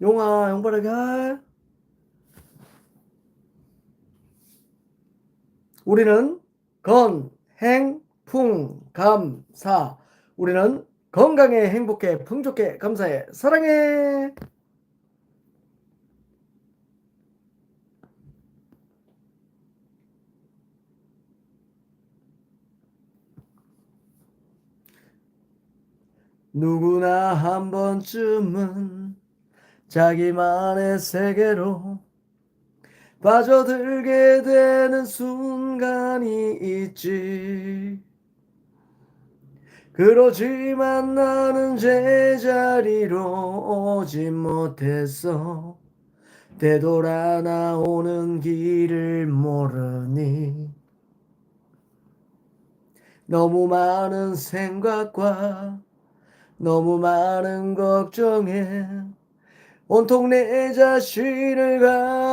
용아, 용바라기 할. 우리는 건, 행, 풍, 감, 사. 우리는 건강해, 행복해, 풍족해, 감사해, 사랑해. 누구나 한 번쯤은 자기만의 세계로 빠져들게 되는 순간이 있지. 그러지만 나는 제자리로 오지 못했어. 되돌아 나오는 길을 모르니. 너무 많은 생각과 너무 많은 걱정에 온통 내 자신을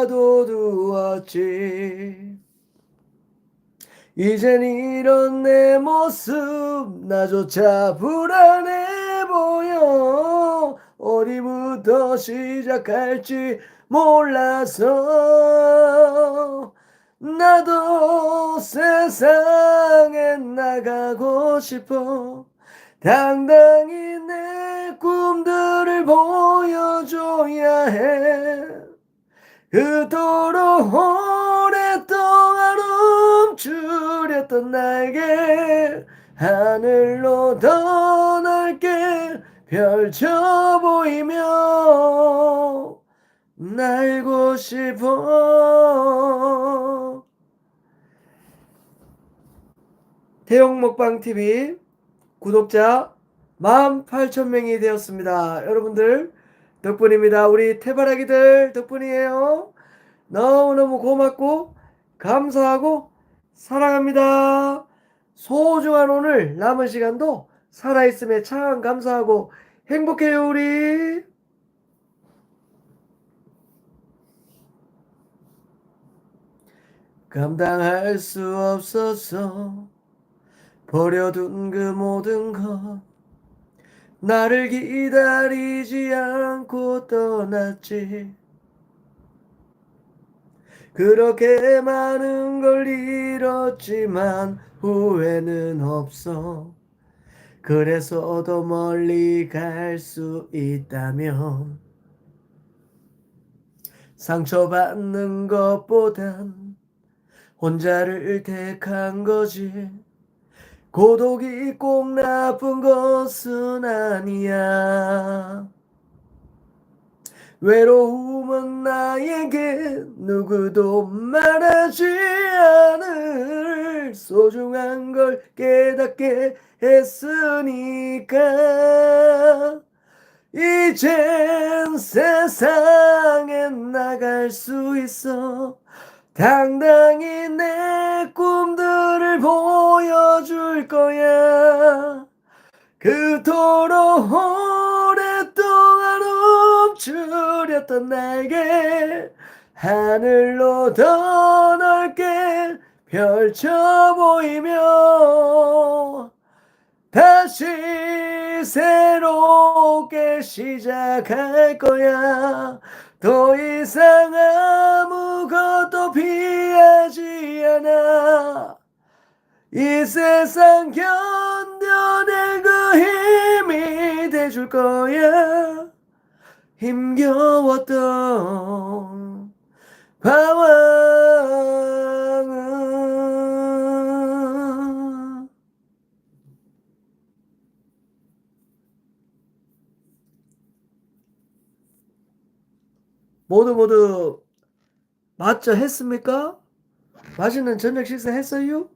가둬두었지. 이젠 이런 내 모습 나조차 불안해 보여. 어디부터 시작할지 몰라서 나도 세상에 나가고 싶어. 당당히 내 꿈들을 보여줘야 해. 그토록 오랫동안 움츠렸던 날개 하늘로 더 넓게 펼쳐 보이며 날고 싶어 태용 먹방 TV 구독자 18,000명이 되었습니다. 여러분들 덕분입니다. 우리 태바라기들 덕분이에요. 너무너무 고맙고 감사하고 사랑합니다. 소중한 오늘 남은 시간도 살아있음에 참 감사하고 행복해요 우리. 감당할 수 없어서 버려둔 그 모든 것 나를 기다리지 않고 떠났지. 그렇게 많은 걸 잃었지만 후회는 없어. 그래서 더 멀리 갈 수 있다면 상처받는 것보단 혼자를 택한 거지 고독이 꼭 나쁜 것은 아니야. 외로움은 나에게 누구도 말하지 않을 소중한 걸 깨닫게 했으니까. 이젠 세상에 나갈 수 있어. 당당히 내 꿈들을 보여줄 거야. 그토록 오랫동안 움츠렸던 날개 하늘로 더 넓게 펼쳐 보이며 다시 새롭게 시작할 거야. 더 이상 아무것도 피하지 않아. 이 세상 견뎌낼 그 힘이 돼줄 거야. 힘겨웠던 방황은 모두 모두 맞죠 했습니까? 맛있는 저녁 식사 했어요?